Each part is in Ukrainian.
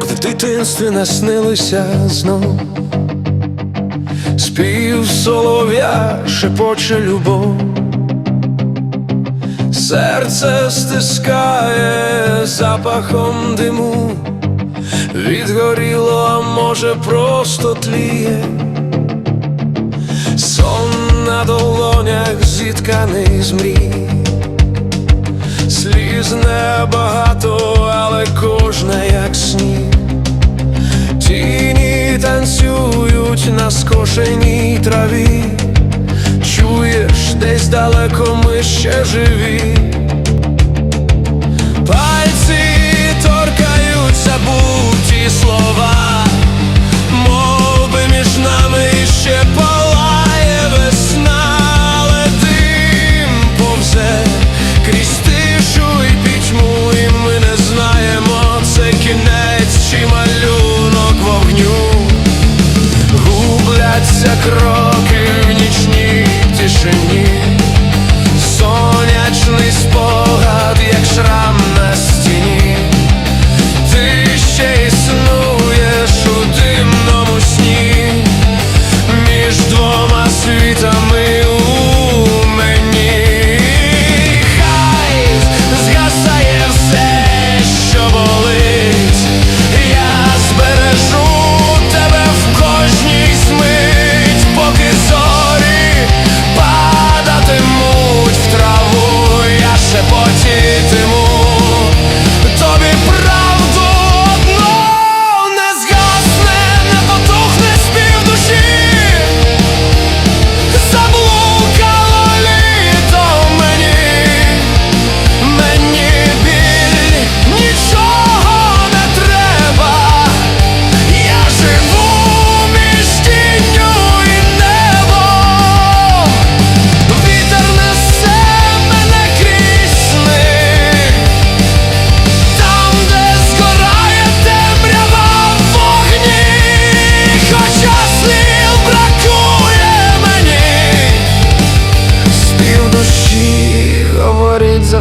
коли в дитинстві наснилися знов, спів солов'я шепоче любов, серце стискає запахом диму, відгоріло, а може, просто тліє, сон на долонях зітканий з мрій. Сліз небагато, але кожна як сні танцюють на скошеній траві, чуєш десь далеко ми ще живі.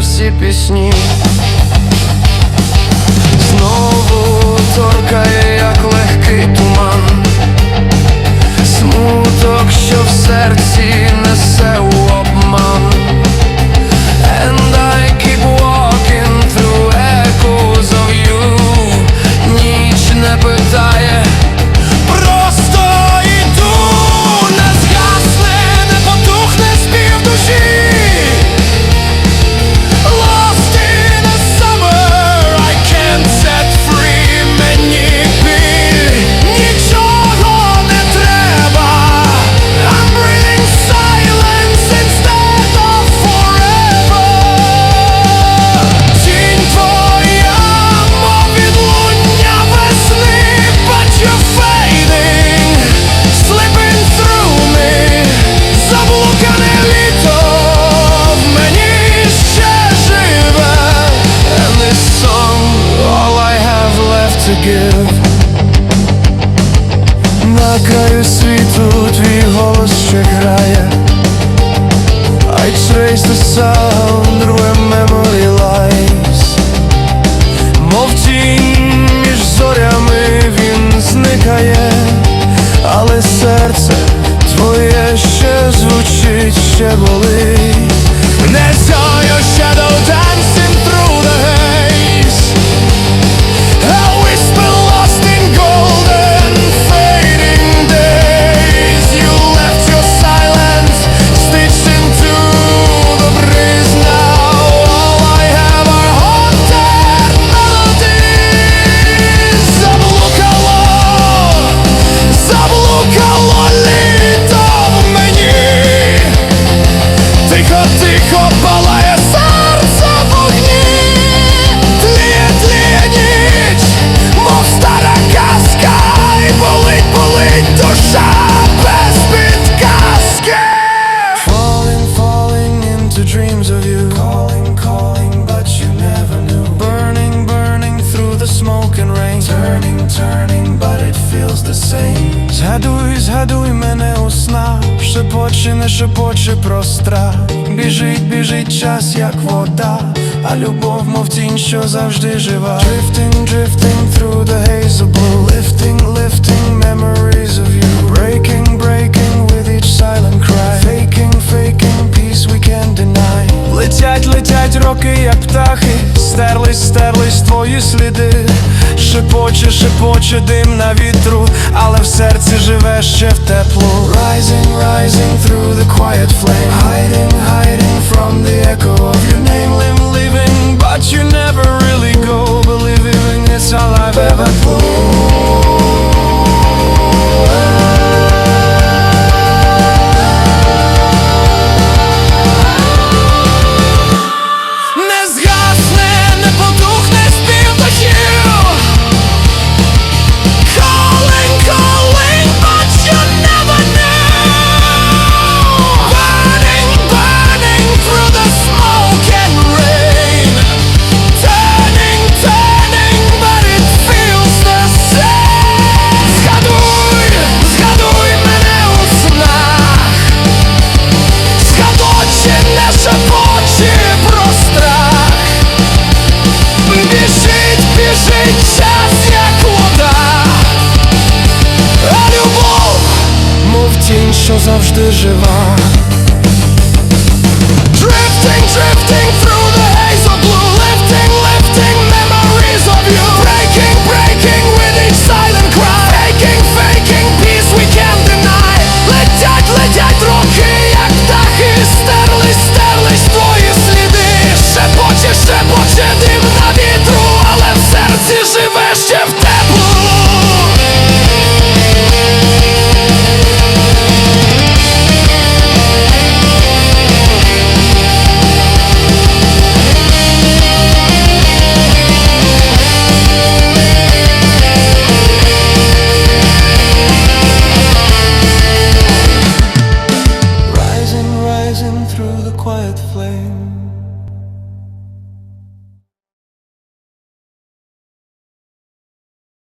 всі пісні, знову торкає, як легкий туман, смуток, що в серці. Мов тінь між зорями він зникає, але серце твоє ще звучить, ще болить. Не сою ще до танцю шепоче, не шепоче про страх. Біжить, біжить час, як вода, а любов, мов тінь, що завжди жива. Drifting, drifting through the haze of blue, lifting, lifting memories of you. Breaking, breaking with each silent cry. Faking, faking peace we can't deny. Летять, летять роки, як птахи, стерлись, стерлись твої сліди. Шепоче, шепоче дим на вітру, але в серці живе ще в теплу. Rising, rising through the quiet flame. Hiding, hiding from the echo of your name. Lim, living, but you never really go. Believing it's all I've ever Не що завжди жива Drifting, drifting